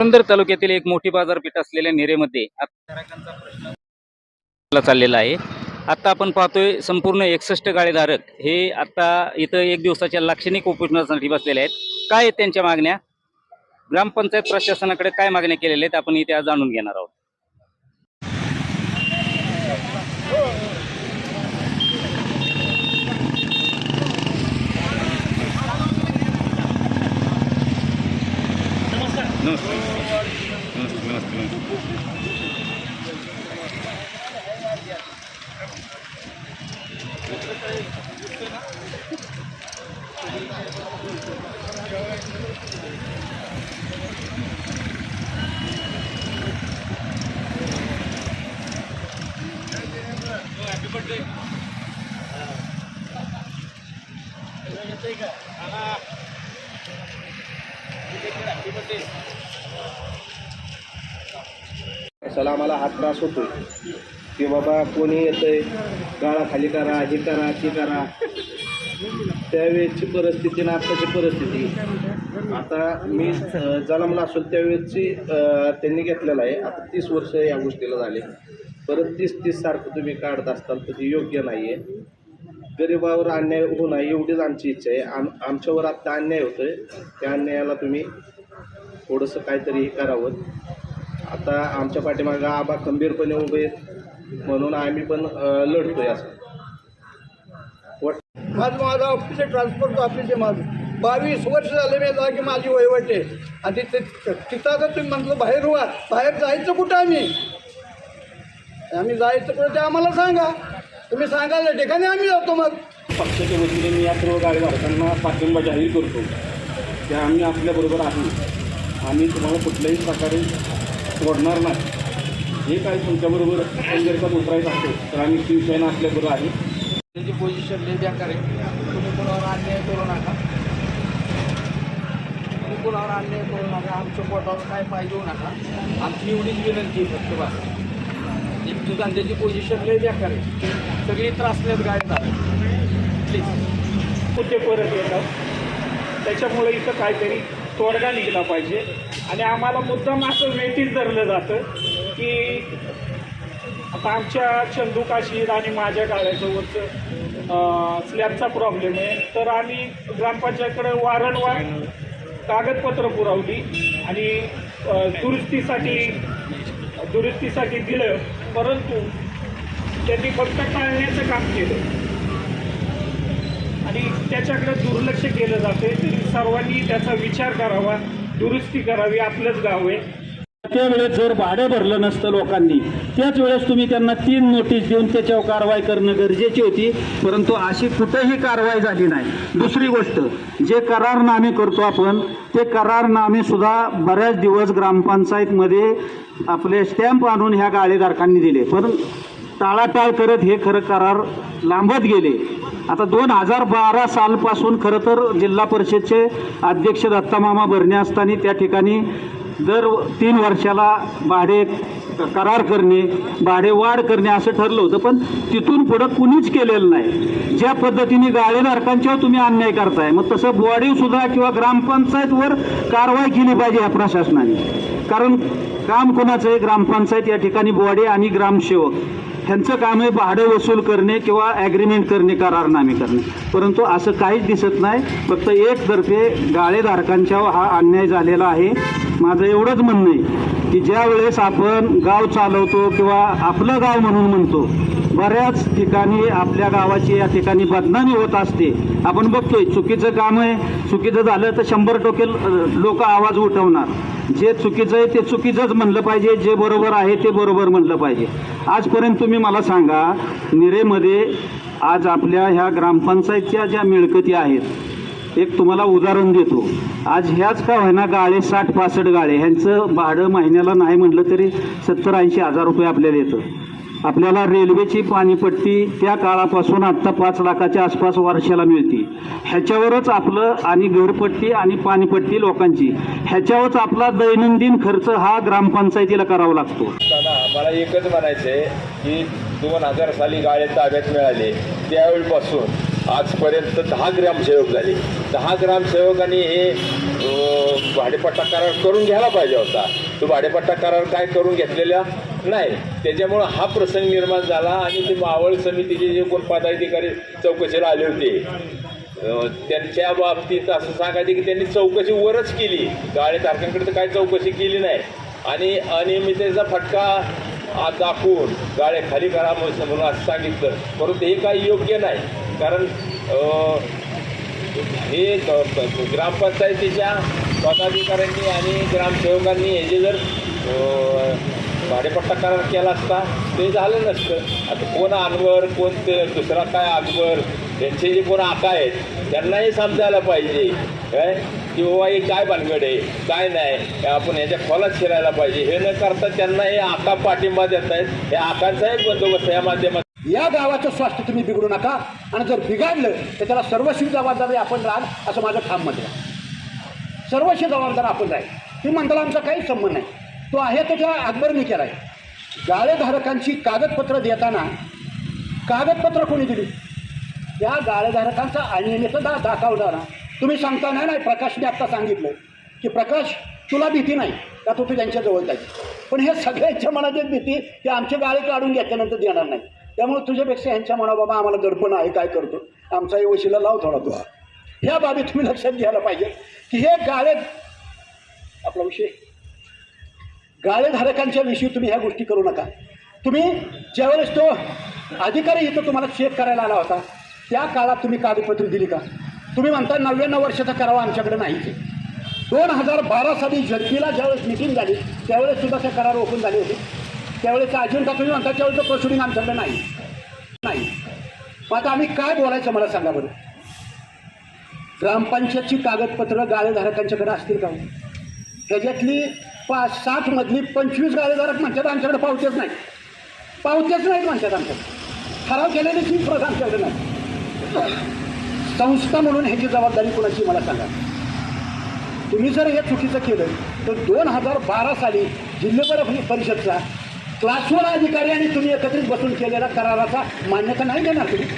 पुरंदर तालुक्यातील एक मोठी बाजारपेठ असलेल्या नेरेमध्ये आता प्रश्न चाललेला आहे. आता आपण पाहतोय संपूर्ण एकसष्ट गाळेधारक हे आता इथं एक दिवसाच्या लाक्षणिक उपोषणासाठी बसलेले आहेत. काय आहेत त्यांच्या मागण्या? ग्रामपंचायत प्रशासनाकडे काय मागण्या केलेल्या आहेत? आपण इथे आज जाणून घेणार आहोत. चला आम्हाला हा त्रास होतो की बाबा कोणी येतंय? गाळा खाली करा हे करा ते करा. त्यावेळेची परिस्थिती ना आत्ताची परिस्थिती. आता मी जन्मला असो त्यावेळेची त्यांनी घेतलेलं आहे. आता तीस वर्ष या गोष्टीला झाले. परत तीस तीस सारखं तुम्ही काढत असताल तर ते योग्य नाही आहे गरिबावर अन्याय होऊ नये एवढीच आमची इच्छा आहे. आम आमच्यावर आत्ता अन्याय होतोय. त्या अन्यायाला तुम्ही थोडंसं काहीतरी हे करावं. आता आमच्या पाठीमागं आबा खंबीरपणे उभे आहेत. म्हणून आम्ही पण लढतोय असं. वाट- माझं माझं ऑफिस आहे ट्रान्सपोर्ट ऑफिस आहे माझं. बावीस वर्ष झाले मी जागी माझी वहिवट आहे. आणि ते तिथं आता तुम्ही म्हटलं बाहेर व्हा बाहेर जायचं कुठं आम्ही? आम्ही जायचं कुठं ते आम्हाला सांगा. तुम्ही सांगायला ठिकाणी आम्ही जातो मग. पक्षाच्या वतीने मी या सर्व गाडीधारकांना पाठिंबा जाहीर करतो. की आम्ही आपल्याबरोबर आहे आम्ही तुम्हाला कुठल्याही प्रकारे सोडणार नाही. जे काही तुमच्याबरोबर संघर्षात उतरायचं असेल तर आम्ही शिवसेना आपल्याबरोबर आहे. त्यांची पोझिशन लय बेकार आहे. तुम्ही कोणावर अन्याय करू नका. तुम्ही कोणावर अन्याय करू नका. आमच्या पोटावर काय पाहिजे होऊ नका. आमची एवढीच विनंती आहे फक्त बस. एक गांधीची पोझिशन लय बेकार आहे. सगळी त्रासलेत गाडी प्लीज मुद्दे परत येतात. त्याच्यामुळे इथं काहीतरी तोडगा निघला पाहिजे. आणि आम्हाला मुद्दाम असं वेटीच धरलं जातं की आता आमच्या चंदू काशीद आणि माझ्या गाड्यासोबतचं स्लॅबचा प्रॉब्लेम आहे. तर आम्ही ग्रामपंचायतकडे वारंवार कागदपत्र पुरवली आणि दुरुस्तीसाठी दुरुस्तीसाठी दिलं. परंतु त्यांनी फक्त टाळण्याचं काम केलं. आणि त्याच्याकडे दुर्लक्ष केलं जाते सर्वांनी त्याचा विचार करावा दुरुस्ती करावी आपलंच गाव आहे. त्यावेळेस जर भाडं भरलं नसतं लोकांनी त्याच वेळेस तुम्ही त्यांना तीन नोटीस देऊन त्याच्यावर कारवाई करणं गरजेची होती परंतु अशी कुठेही कारवाई झाली नाही. दुसरी गोष्ट जे करारनामे करतो आपण ते करारनामे सुद्धा बऱ्याच दिवस ग्रामपंचायतमध्ये आपले स्टॅम्प आणून ह्या गाळेधारकांनी दिले. पण टाळाटाळ करत हे खरं करार लांबत गेले. आता दोन हजार बारा सालपासून खरं तर जिल्हा परिषदचे अध्यक्ष दत्तामामा भरणे असताना त्या ठिकाणी दर तीन वर्षाला भाडे करार करणे भाडे वाढ करणे असं ठरलं होतं. पण तिथून पुढं कुणीच केलेलं नाही. ज्या पद्धतीने गाळेधारकांच्यावर तुम्ही अन्याय करताय मग तसं बॉडी सुद्धा किंवा ग्रामपंचायतवर कारवाई केली पाहिजे ह्या प्रशासनाने. कारण काम कोणाचं आहे? ग्रामपंचायत या ठिकाणी बॉडी आणि ग्रामसेवक. ह्यांचं काम आहे भाडं वसूल करणे किंवा ॲग्रीमेंट करणे करारनामे करणे. परंतु असं काहीच दिसत नाही. फक्त एकतर्फे गाळेधारकांच्यावर हा अन्याय झालेला आहे. माझं एवढंच म्हणणं आहे की ज्या वेळेस आपण गाव चालवतो किंवा आपलं गाव म्हणून म्हणतो बऱ्याच ठिकाणी आपल्या गावाची या ठिकाणी बदनामी होत असते. आपण बघतोय चुकीचं काम आहे चुकीचं झालं तर शंभर टक्के लोक आवाज उठवणार. जे चुकीचं आहे ते चुकीचंच म्हणलं पाहिजे. जे बरोबर आहे ते बरोबर म्हणलं पाहिजे. आजपर्यंत तुम्ही मला सांगा निरेमध्ये आज आपल्या ह्या ग्रामपंचायतच्या ज्या मिळकती आहेत एक तुम्हाला उदाहरण देतो. आज ह्याच का होईना गाळे साठ पासष्ट गाळे ह्यांचं भाडं महिन्याला नाही म्हटलं तरी सत्तर ऐंशी हजार रुपये आपल्याला येतं. आपल्याला रेल्वेची पाणीपट्टी त्या काळापासून आत्ता पाच लाखाच्या आसपास वर्षाला मिळते. ह्याच्यावरच आपलं आणि घरपट्टी आणि पाणीपट्टी लोकांची. ह्याच्यावरच आपला दैनंदिन खर्च हा ग्रामपंचायतीला करावा लागतो. मला एकच म्हणायचं आहे की दोन हजार साली गाळे ताब्यात मिळाले त्यावेळीपासून आजपर्यंत दहा ग्रामसेवक झाले. दहा ग्रामसेवकांनी हे भाडेपट्टा करार करून घ्यायला पाहिजे होता. तो भाडेपट्टा करार काय करून घेतलेल्या? नाही त्याच्यामुळं हा प्रसंग निर्माण झाला आणि ते मावळ समितीचे जे कोण पदाधिकारी चौकशीला आले होते त्यांच्या बाबतीत असं सांगायचं की त्यांनी चौकशी वरच केली. गाळे तारखांकडे तर काही चौकशी केली नाही. आणि अनियमिततेचा फटका दाखवून गाळे खाली करा म्हणून असं सांगितलं. परंतु हे काही योग्य नाही. कारण हे ग्रामपंचायतीच्या पदाधिकाऱ्यांनी आणि ग्रामसेवकांनी हे जे जर भाडेपट्टा करार केला असता ते झालं नसतं. आता कोण अनवर कोण ते दुसरा काय अकबर? त्यांचे जे कोण आका आहेत त्यांनाही समजायला पाहिजे. काय की बाबा हे काय भानगड आहे? काय नाही? आपण याच्या खोलात शिरायला पाहिजे. हे न करता त्यांना हे आका पाठिंबा देत आहेत. हे आकांचाही बंदोबस्त या माध्यमात. या गावाचं स्वास्थ्य तुम्ही बिघडू नका. आणि जर बिघडलं तर त्याला सर्वस्वी जबाबदारी आपण राहाल असं माझं ठाम मत आहे. सर्वस्वी जबाबदार आपण राहील. ती मंडळाला आमचा काहीच संबंध नाही. तो आहे तो त्या अकबरने केला आहे गाळेधारकांची कागदपत्र देताना कागदपत्र कोणी दिली? त्या गाळेधारकांचा अनियमितता दाखवणारा तुम्ही सांगता नाही नाही प्रकाशने आत्ता सांगितलं की प्रकाश तुला भीती नाही का तू त्यांच्या जवळ जाईल पण हे सगळ्यांच्या मनात एक भीती की आमचे गाळे काढून घेतल्यानंतर देणार नाही. त्यामुळे तुझ्यापेक्षा ह्यांच्या मना बाबा आम्हाला दडपण आहे काय करतो? आमचा या वशीला लाव थोडा तू ह्या बाबी तुम्ही लक्षात घ्यायला पाहिजे की हे गाळे आपला विषय गाळेधारकांच्या विषयी तुम्ही ह्या गोष्टी करू नका. तुम्ही ज्यावेळेस तो अधिकारी इथं तुम्हाला चेक करायला आला होता त्या काळात तुम्ही कागदपत्र दिली का? तुम्ही म्हणता नव्याण्णव वर्षाचा करावा आमच्याकडे नाही दोन हजार बारा साली जनतेला ज्यावेळेस मिटिंग झाली त्यावेळेस सुद्धा त्या करार ओपन झाले होते. त्यावेळेस अजिंठा तुम्ही म्हणता त्यावेळेस प्रोसिडिंग आमच्याकडे नाही. नाही. मग आता आम्ही काय बोलायचं मला सांगा बरं? ग्रामपंचायतची कागदपत्रं गाळेधारकांच्याकडे असतील का हो? ह्याच्यातली पाच साठ मधली पंचवीस गाळेधारक म्हणतात आमच्याकडे पावतेच नाही पावतेच नाहीत म्हणतात आमच्याकडे. ठराव केलेली फी प्रत आमच्याकडे नाही संस्था म्हणून ह्याची जबाबदारी कुणाची मला सांगा. तुम्ही जर हे चुकीचं केलं तर दोन हजार बारा साली जिल्हा परिषदचा क्लासवर अधिकारी आणि तुम्ही एकत्रित बसून केलेल्या कराराचा मान्यता नाही देणार तुम्ही.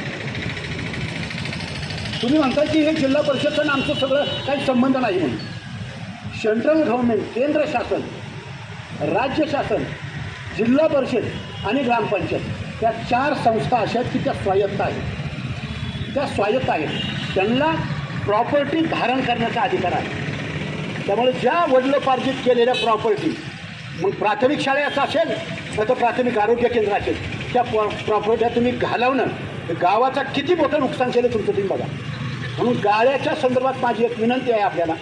तुम्ही म्हणता की हे जिल्हा परिषदचं आणि आमचं सगळं काही संबंध नाही म्हणून. सेंट्रल गव्हर्नमेंट केंद्र शासन राज्य शासन जिल्हा परिषद आणि ग्रामपंचायत त्या चार संस्था अशा आहेत की त्या स्वायत्त आहेत. त्या स्वायत्त आहेत. त्यांना प्रॉपर्टी धारण करण्याचा अधिकार आहे. त्यामुळे ज्या वडिलोपार्जित केलेल्या प्रॉपर्टी मग प्राथमिक शाळेचं असेल तर तो प्राथमिक आरोग्य केंद्र असेल. त्या प्रॉपर्ट्या तुम्ही घालवणं गावाचा किती मोठं नुकसान केलं तुमचं तुम्ही बघा. म्हणून गाळ्याच्या संदर्भात माझी एक विनंती आहे आपल्याला.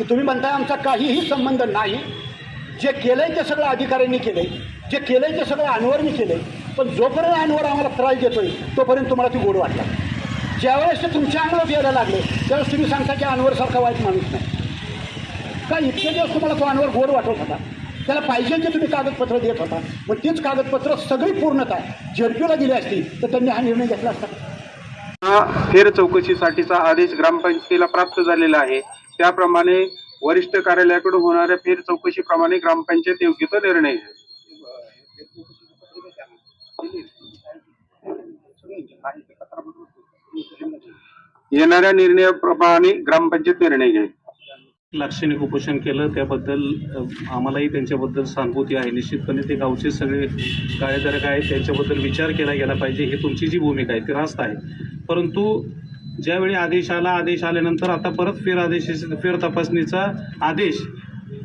की तुम्ही म्हणताय आमचा काहीही संबंध नाही. जे केलं आहे ते सगळं अधिकाऱ्यांनी केलं आहे जे केलं आहे ते सगळं अनवरनी आहे पण जोपर्यंत अनवर आम्हाला त्रास देतोय तोपर्यंत तुम्हाला ती गोड वाटला ज्यावेळेस ते तुमच्या अंगावर यायला लागले त्यावेळेस तुम्ही सांगता की अनवरसारखा वाईट माणूस नाही. का इतके दिवस तुम्हाला तो अनवर गोड वाटत होता? त्याला पाहिजे ते तुम्ही कागदपत्र देत होता. मग तीच कागदपत्र सगळी पूर्णता झेडपीला दिली असती तर त्यांनी हा निर्णय घेतला असता. फेर चौकशीसाठीचा आदेश ग्रामपंचायतीला प्राप्त झालेला आहे. त्याप्रमाणे वरिष्ठ कार्यालयाकडून होणाऱ्या फेर चौकशीप्रमाणे ग्रामपंचायत योग्य तो निर्णय येणाऱ्या निर्णयाप्रमाणे ग्रामपंचायत निर्णय घेईल. लाक्षणिक उपोषण केलं त्याबद्दल आम्हालाही त्यांच्याबद्दल सहानुभूती आहे. निश्चितपणे ते गावचे सगळे कार्यधारक आहेत त्यांच्याबद्दल विचार केला गेला पाहिजे. ही तुमची जी भूमिका आहे ती रास्त आहे. परंतु ज्यावेळी आदेश आला आदेश आल्यानंतर आता परत फेर आदेश फेर तपासणीचा आदेश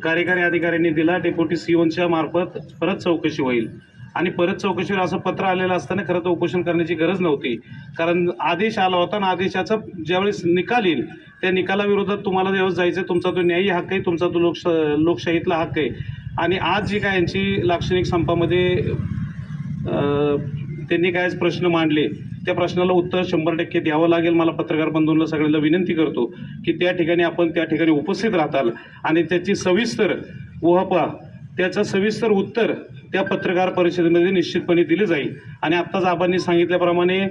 कार्यकारी अधिकाऱ्यांनी दिला. डेप्युटी सीओनच्या मार्फत परत चौकशी होईल. आणि परत चौकशीवर असं पत्र आलेलं असताना खरं तर उपोषण करण्याची गरज नव्हती. कारण आदेश आला होता आणि आदेशाचा ज्यावेळेस निकाल येईल त्या निकालाविरोधात तुम्हाला ज्यावेळेस जायचं तुमचा तो न्यायी हक्क आहे तुमचा तो लोकशा लोकशाहीतला हक्क आहे. आणि आज जी काय यांची लाक्षणिक संपामध्ये त्यांनी कायच प्रश्न मांडले त्या प्रश्नाला उत्तर शंभर टक्के द्यावं लागेल. मला पत्रकार बंधूंना सगळ्यांना विनंती करतो की त्या ठिकाणी आपण त्या ठिकाणी उपस्थित राहताल. आणि त्याची सविस्तर उहापा त्याचं सविस्तर उत्तर त्या पत्रकार परिषदेमध्ये निश्चितपणे दिले जाईल. आणि आत्ताच आबांनी सांगितल्याप्रमाणे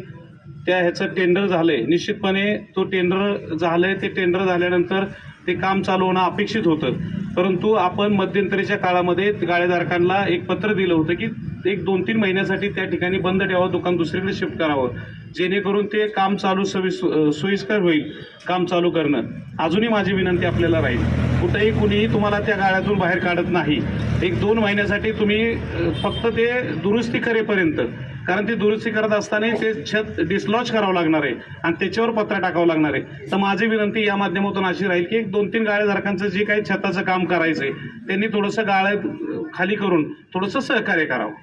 त्या ह्याचं टेंडर झालंय. निश्चितपणे तो टेंडर झालंय. ते टेंडर झाल्यानंतर ते काम चालू होणं अपेक्षित होतं. परंतु आपण मध्यंतरीच्या काळामध्ये गाळेधारकांना एक पत्र दिलं होतं की एक दोन तीन महिन्यासाठी त्या ठिकाणी बंद ठेवावं दुकान दुसरीकडे शिफ्ट करावं. जेणेकरून ते काम चालू सवि सोयीस्कर होईल काम चालू करणं. अजूनही माझी विनंती आपल्याला राहील कुठेही कुणीही तुम्हाला त्या गाळ्यातून बाहेर काढत नाही. एक दोन महिन्यासाठी तुम्ही फक्त ते दुरुस्ती करेपर्यंत कारण ती दुरुस्ती करत असताना ते छत डिस्लॉज करावं लागणार आहे आणि त्याच्यावर पत्रा टाकावं लागणार आहे. तर माझी विनंती या माध्यमातून अशी राहील की एक दोन तीन गाळेधारकांचं जे काही छताचं काम करायचं आहे त्यांनी थोडंसं गाळे खाली करून थोडंसं सहकार्य करावं.